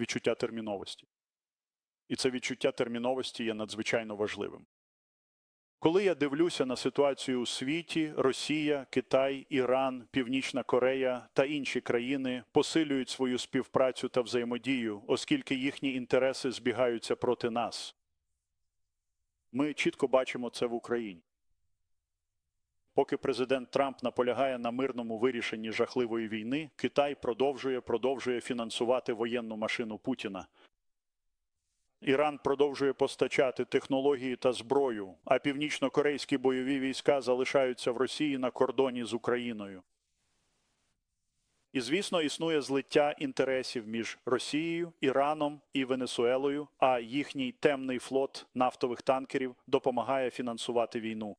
відчуття терміновості. І це відчуття терміновості є надзвичайно важливим. Коли я дивлюся на ситуацію у світі, Росія, Китай, Іран, Північна Корея та інші країни посилюють свою співпрацю та взаємодію, оскільки їхні інтереси збігаються проти нас. Ми чітко бачимо це в Україні. Поки президент Трамп наполягає на мирному вирішенні жахливої війни, Китай продовжує продовжує фінансувати воєнну машину Путіна. Іран продовжує постачати технології та зброю, а північно-корейські бойові війська залишаються в Росії на кордоні з Україною. І, звісно, існує злиття інтересів між Росією, Іраном і Венесуелою, а їхній темний флот нафтових танкерів допомагає фінансувати війну.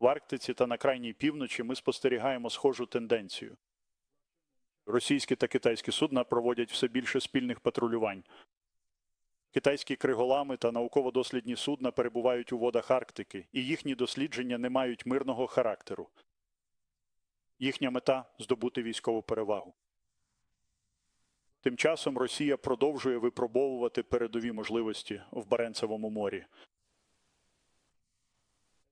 В Арктиці та на крайній півночі ми спостерігаємо схожу тенденцію. Російські та китайські судна проводять все більше спільних патрулювань. Китайські криголами та науково-дослідні судна перебувають у водах Арктики, і їхні дослідження не мають мирного характеру. Їхня мета здобути військову перевагу. Тим часом Росія продовжує випробовувати передові можливості в Баренцевому морі.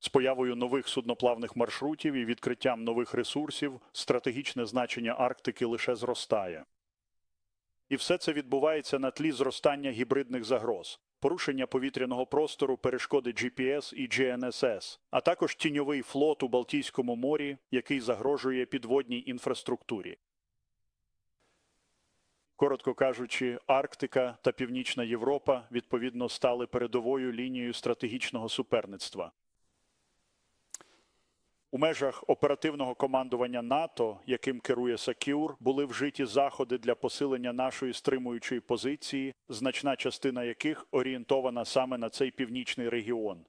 З появою нових судноплавних маршрутів і відкриттям нових ресурсів стратегічне значення Арктики лише зростає. І все це відбувається на тлі зростання гібридних загроз, порушення повітряного простору, перешкоди GPS і GNSS, а також тіньовий флот у Балтійському морі, який загрожує підводній інфраструктурі. Коротко кажучи, Арктика та Північна Європа відповідно стали передовою лінією стратегічного суперництва. У межах оперативного командування НАТО, яким керує Сакюр, були вжиті заходи для посилення нашої стримуючої позиції, значна частина яких орієнтована саме на цей північний регіон.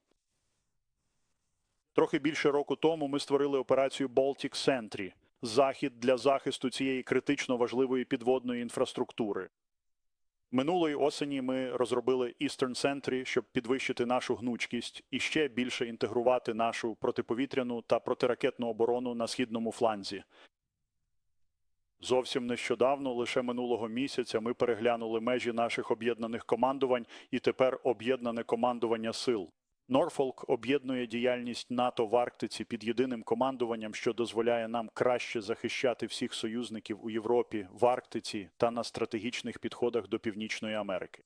Трохи більше року тому ми створили операцію Baltic Sentry – захід для захисту цієї критично важливої підводної інфраструктури. Минулої осені ми розробили Eastern Sentry, щоб підвищити нашу гнучкість і ще більше інтегрувати нашу протиповітряну та протиракетну оборону на східному фланзі. Зовсім нещодавно, лише минулого місяця, ми переглянули межі наших об'єднаних командувань і тепер об'єднане командування сил. Норфолк об'єднує діяльність НАТО в Арктиці під єдиним командуванням, що дозволяє нам краще захищати всіх союзників у Європі, в Арктиці та на стратегічних підходах до Північної Америки.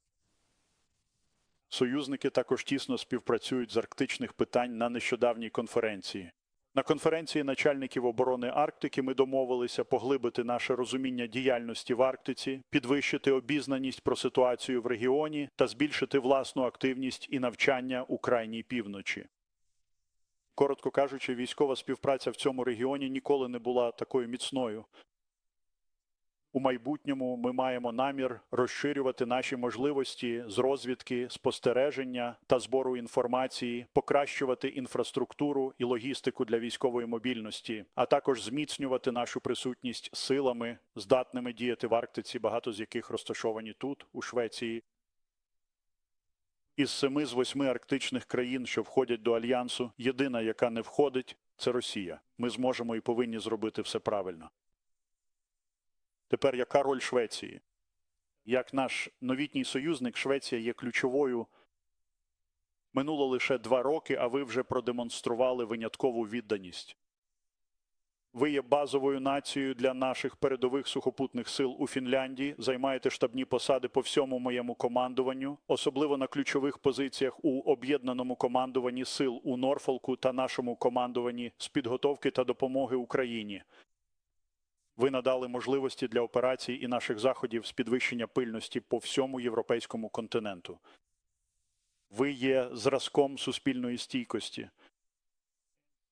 Союзники також тісно співпрацюють з арктичних питань на нещодавній конференції. На конференції начальників оборони Арктики ми домовилися поглибити наше розуміння діяльності в Арктиці, підвищити обізнаність про ситуацію в регіоні та збільшити власну активність і навчання у крайній півночі. Коротко кажучи, військова співпраця в цьому регіоні ніколи не була такою міцною. У майбутньому ми маємо намір розширювати наші можливості з розвідки, спостереження та збору інформації, покращувати інфраструктуру і логістику для військової мобільності, а також зміцнювати нашу присутність силами, здатними діяти в Арктиці, багато з яких розташовані тут, у Швеції. Із семи з восьми арктичних країн, що входять до альянсу, єдина, яка не входить, це Росія. Ми зможемо і повинні зробити все правильно. Тепер яка роль Швеції? Як наш новітній союзник, Швеція є ключовою. Минуло лише два роки, а ви вже продемонстрували виняткову відданість. Ви є базовою нацією для наших передових сухопутних сил у Фінляндії, займаєте штабні посади по всьому моєму командуванню, особливо на ключових позиціях у об'єднаному командуванні сил у Норфолку та нашому командуванні з підготовки та допомоги Україні. Ви надали можливості для операцій і наших заходів з підвищення пильності по всьому європейському континенту. Ви є зразком суспільної стійкості.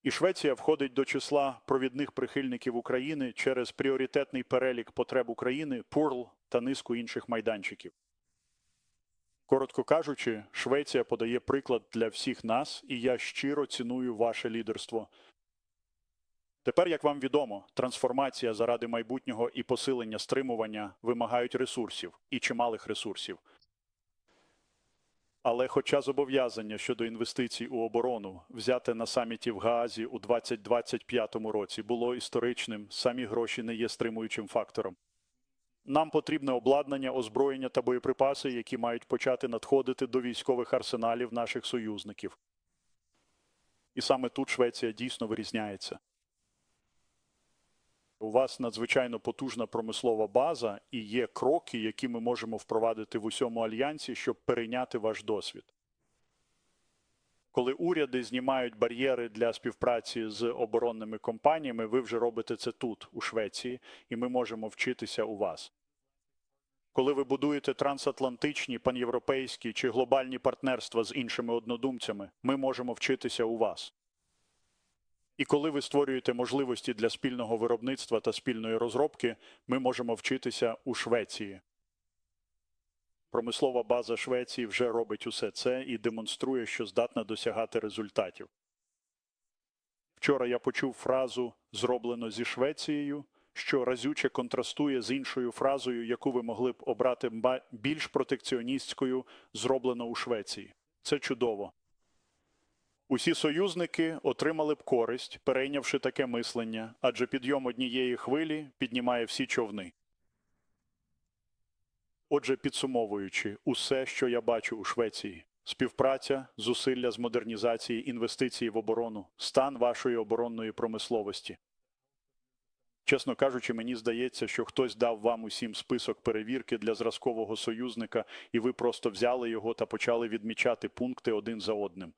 І Швеція входить до числа провідних прихильників України через пріоритетний перелік потреб України, ПУРЛ та низку інших майданчиків. Коротко кажучи, Швеція подає приклад для всіх нас, і я щиро ціную ваше лідерство. Тепер, як вам відомо, трансформація заради майбутнього і посилення стримування вимагають ресурсів і чималих ресурсів. Але хоча зобов'язання щодо інвестицій у оборону взяте на саміті в Гаазі у 2025 році було історичним, самі гроші не є стримуючим фактором. Нам потрібне обладнання, озброєння та боєприпаси, які мають почати надходити до військових арсеналів наших союзників. І саме тут Швеція дійсно вирізняється. У вас надзвичайно потужна промислова база і є кроки, які ми можемо впровадити в усьому альянсі, щоб перейняти ваш досвід. Коли уряди знімають бар'єри для співпраці з оборонними компаніями, ви вже робите це тут, у Швеції, і ми можемо вчитися у вас. Коли ви будуєте трансатлантичні, панєвропейські чи глобальні партнерства з іншими однодумцями, ми можемо вчитися у вас. І коли ви створюєте можливості для спільного виробництва та спільної розробки, ми можемо вчитися у Швеції. Промислова база Швеції вже робить усе це і демонструє, що здатна досягати результатів. Вчора я почув фразу зроблено зі Швецією, що разюче контрастує з іншою фразою, яку ви могли б обрати більш протекціоністською зроблено у Швеції. Це чудово. Усі союзники отримали б користь, перейнявши таке мислення, адже підйом однієї хвилі піднімає всі човни. Отже, підсумовуючи, усе, що я бачу у Швеції, співпраця, зусилля з модернізації, інвестиції в оборону, стан вашої оборонної промисловості. Чесно кажучи, мені здається, що хтось дав вам усім список перевірки для зразкового союзника, і ви просто взяли його та почали відмічати пункти один за одним.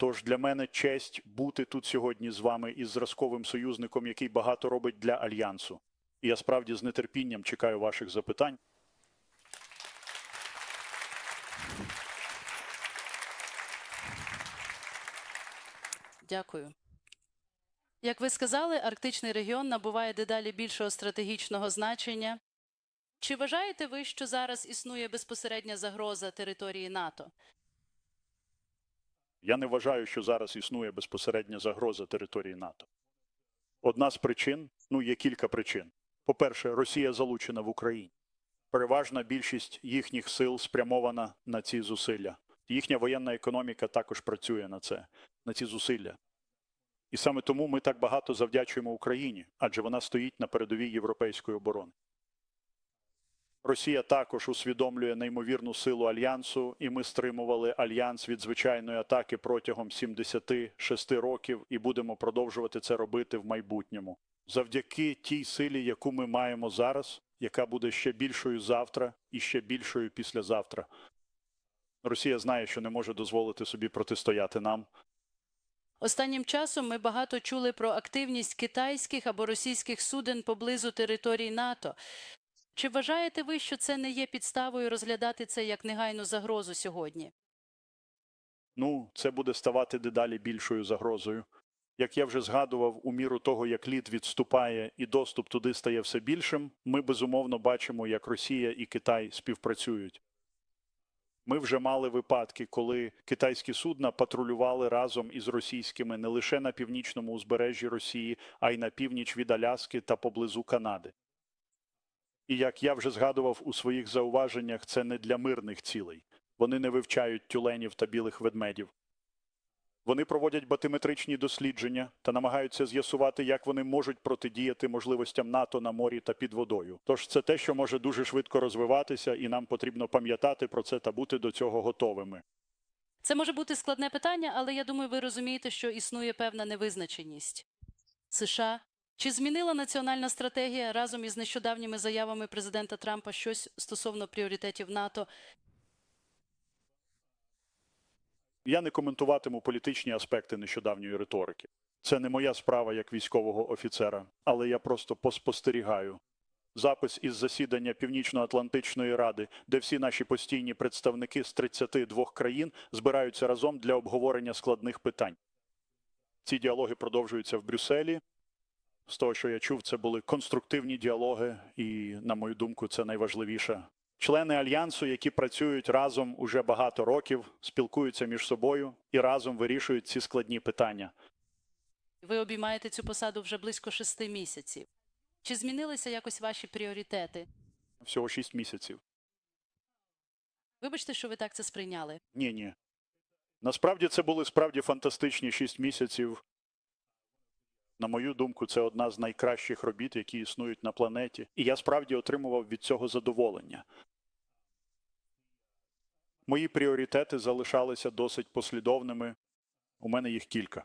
Тож для мене честь бути тут сьогодні з вами із зразковим союзником, який багато робить для альянсу. І я справді з нетерпінням чекаю ваших запитань. Дякую. Як ви сказали, арктичний регіон набуває дедалі більшого стратегічного значення. Чи вважаєте ви, що зараз існує безпосередня загроза території НАТО? Я не вважаю, що зараз існує безпосередня загроза території НАТО. Одна з причин, ну є кілька причин. По-перше, Росія залучена в Україні. Переважна більшість їхніх сил спрямована на ці зусилля. Їхня воєнна економіка також працює на це, на ці зусилля. І саме тому ми так багато завдячуємо Україні, адже вона стоїть на передовій європейської оборони. Росія також усвідомлює неймовірну силу альянсу, і ми стримували альянс від звичайної атаки протягом 76 років і будемо продовжувати це робити в майбутньому. Завдяки тій силі, яку ми маємо зараз, яка буде ще більшою завтра і ще більшою післязавтра. Росія знає, що не може дозволити собі протистояти нам. Останнім часом ми багато чули про активність китайських або російських суден поблизу території НАТО. Чи вважаєте ви, що це не є підставою розглядати це як негайну загрозу сьогодні? Ну, це буде ставати дедалі більшою загрозою. Як я вже згадував, у міру того, як лід відступає і доступ туди стає все більшим, ми безумовно бачимо, як Росія і Китай співпрацюють. Ми вже мали випадки, коли китайські судна патрулювали разом із російськими не лише на північному узбережжі Росії, а й на північ від Аляски та поблизу Канади. І як я вже згадував у своїх зауваженнях, це не для мирних цілей. Вони не вивчають тюленів та білих ведмедів. Вони проводять батиметричні дослідження та намагаються з'ясувати, як вони можуть протидіяти можливостям НАТО на морі та під водою. Тож це те, що може дуже швидко розвиватися, і нам потрібно пам'ятати про це та бути до цього готовими. Це може бути складне питання, але я думаю, ви розумієте, що існує певна невизначеність. США чи змінила національна стратегія разом із нещодавніми заявами президента Трампа щось стосовно пріоритетів НАТО? Я не коментуватиму політичні аспекти нещодавньої риторики. Це не моя справа як військового офіцера, але я просто поспостерігаю. Запис із засідання Північно-Атлантичної ради, де всі наші постійні представники з 32 країн збираються разом для обговорення складних питань. Ці діалоги продовжуються в Брюсселі. З того, що я чув, це були конструктивні діалоги, і, на мою думку, це найважливіше. Члени альянсу, які працюють разом уже багато років, спілкуються між собою і разом вирішують ці складні питання. Ви обіймаєте цю посаду вже близько шести місяців. Чи змінилися якось ваші пріоритети? Всього шість місяців. Вибачте, що ви так це сприйняли. Ні, ні. Насправді це були справді фантастичні шість місяців. На мою думку, це одна з найкращих робіт, які існують на планеті, і я справді отримував від цього задоволення. Мої пріоритети залишалися досить послідовними. У мене їх кілька.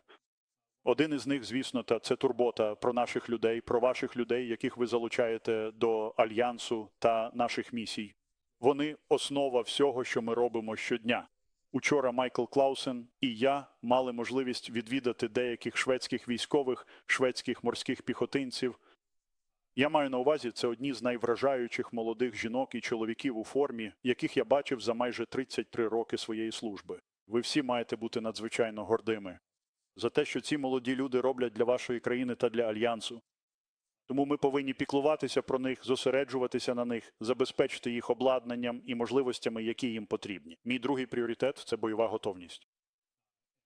Один із них, звісно, та це турбота про наших людей, про ваших людей, яких ви залучаєте до альянсу та наших місій. Вони основа всього, що ми робимо щодня. Учора Майкл Клаусен і я мали можливість відвідати деяких шведських військових, шведських морських піхотинців. Я маю на увазі, це одні з найвражаючих молодих жінок і чоловіків у формі, яких я бачив за майже 33 роки своєї служби. Ви всі маєте бути надзвичайно гордими за те, що ці молоді люди роблять для вашої країни та для альянсу. Тому ми повинні піклуватися про них, зосереджуватися на них, забезпечити їх обладнанням і можливостями, які їм потрібні. Мій другий пріоритет це бойова готовність.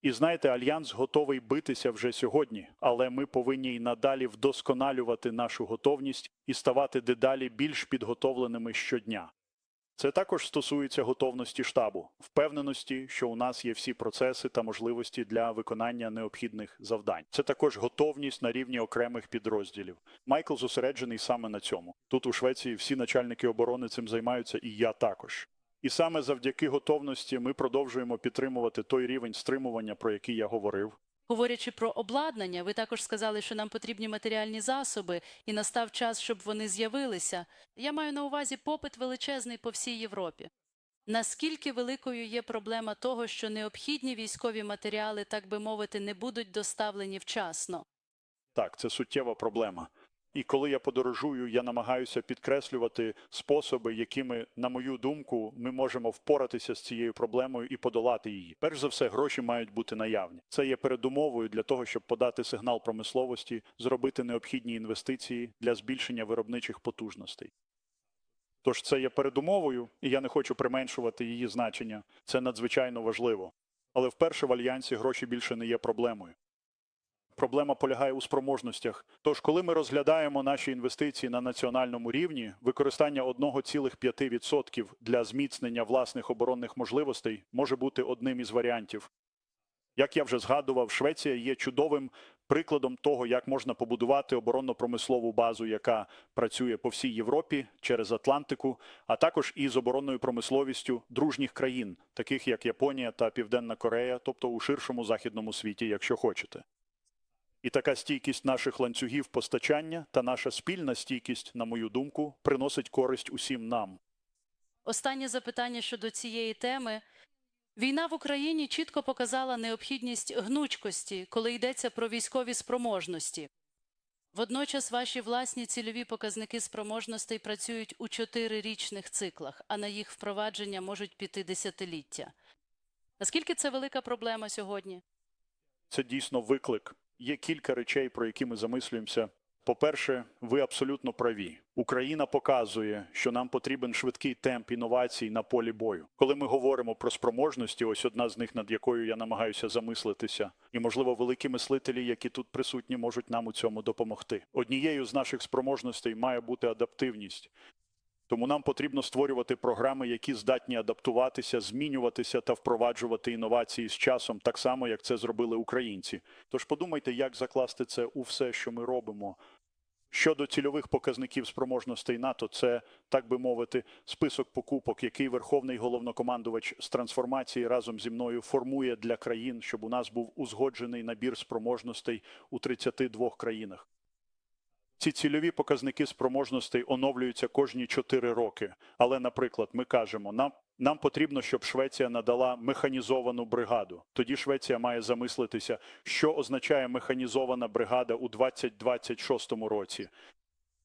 І знаєте, альянс готовий битися вже сьогодні, але ми повинні й надалі вдосконалювати нашу готовність і ставати дедалі більш підготовленими щодня. Це також стосується готовності штабу, впевненості, що у нас є всі процеси та можливості для виконання необхідних завдань. Це також готовність на рівні окремих підрозділів. Майкл зосереджений саме на цьому. Тут у Швеції всі начальники оборони цим займаються, і я також. І саме завдяки готовності ми продовжуємо підтримувати той рівень стримування, про який я говорив. Говорячи про обладнання, ви також сказали, що нам потрібні матеріальні засоби, і настав час, щоб вони з'явилися. Я маю на увазі попит величезний по всій Європі. Наскільки великою є проблема того, що необхідні військові матеріали, так би мовити, не будуть доставлені вчасно? Так, це суттєва проблема. І коли я подорожую, я намагаюся підкреслювати способи, якими, на мою думку, ми можемо впоратися з цією проблемою і подолати її. Перш за все, гроші мають бути наявні. Це є передумовою для того, щоб подати сигнал промисловості, зробити необхідні інвестиції для збільшення виробничих потужностей. Тож це є передумовою, і я не хочу применшувати її значення. Це надзвичайно важливо. Але вперше в альянсі гроші більше не є проблемою. Проблема полягає у спроможностях. Тож, коли ми розглядаємо наші інвестиції на національному рівні, використання 1,5% для зміцнення власних оборонних можливостей може бути одним із варіантів. Як я вже згадував, Швеція є чудовим прикладом того, як можна побудувати оборонно-промислову базу, яка працює по всій Європі через Атлантику, а також і з оборонною промисловістю дружніх країн, таких як Японія та Південна Корея, тобто у ширшому західному світі, якщо хочете. І така стійкість наших ланцюгів постачання та наша спільна стійкість, на мою думку, приносить користь усім нам. Останнє запитання щодо цієї теми. Війна в Україні чітко показала необхідність гнучкості, коли йдеться про військові спроможності. Водночас ваші власні цільові показники спроможностей працюють у чотирирічних циклах, а на їх впровадження можуть піти десятиліття. Наскільки це велика проблема сьогодні? Це дійсно виклик. Є кілька речей, про які ми замислюємося. По-перше, ви абсолютно праві. Україна показує, що нам потрібен швидкий темп інновацій на полі бою. Коли ми говоримо про спроможності, ось одна з них, над якою я намагаюся замислитися, і можливо, великі мислителі, які тут присутні, можуть нам у цьому допомогти. Однією з наших спроможностей має бути адаптивність. Тому нам потрібно створювати програми, які здатні адаптуватися, змінюватися та впроваджувати інновації з часом, так само як це зробили українці. Тож подумайте, як закласти це у все, що ми робимо. Щодо цільових показників спроможностей НАТО, це так би мовити, список покупок, який верховний головнокомандувач з трансформації разом зі мною формує для країн, щоб у нас був узгоджений набір спроможностей у 32 країнах. Ці цільові показники спроможностей оновлюються кожні 4 роки. Але, наприклад, ми кажемо, нам, нам потрібно, щоб Швеція надала механізовану бригаду. Тоді Швеція має замислитися, що означає механізована бригада у 2026 році.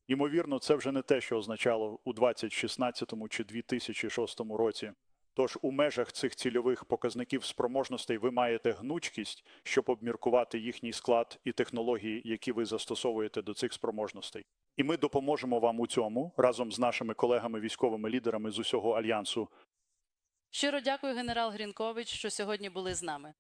Ймовірно, це вже не те, що означало у 2016 чи 2006 році. Тож у межах цих цільових показників спроможностей ви маєте гнучкість, щоб обміркувати їхній склад і технології, які ви застосовуєте до цих спроможностей. І ми допоможемо вам у цьому разом з нашими колегами військовими лідерами з усього альянсу. Щиро дякую, генерал Грінкович, що сьогодні були з нами.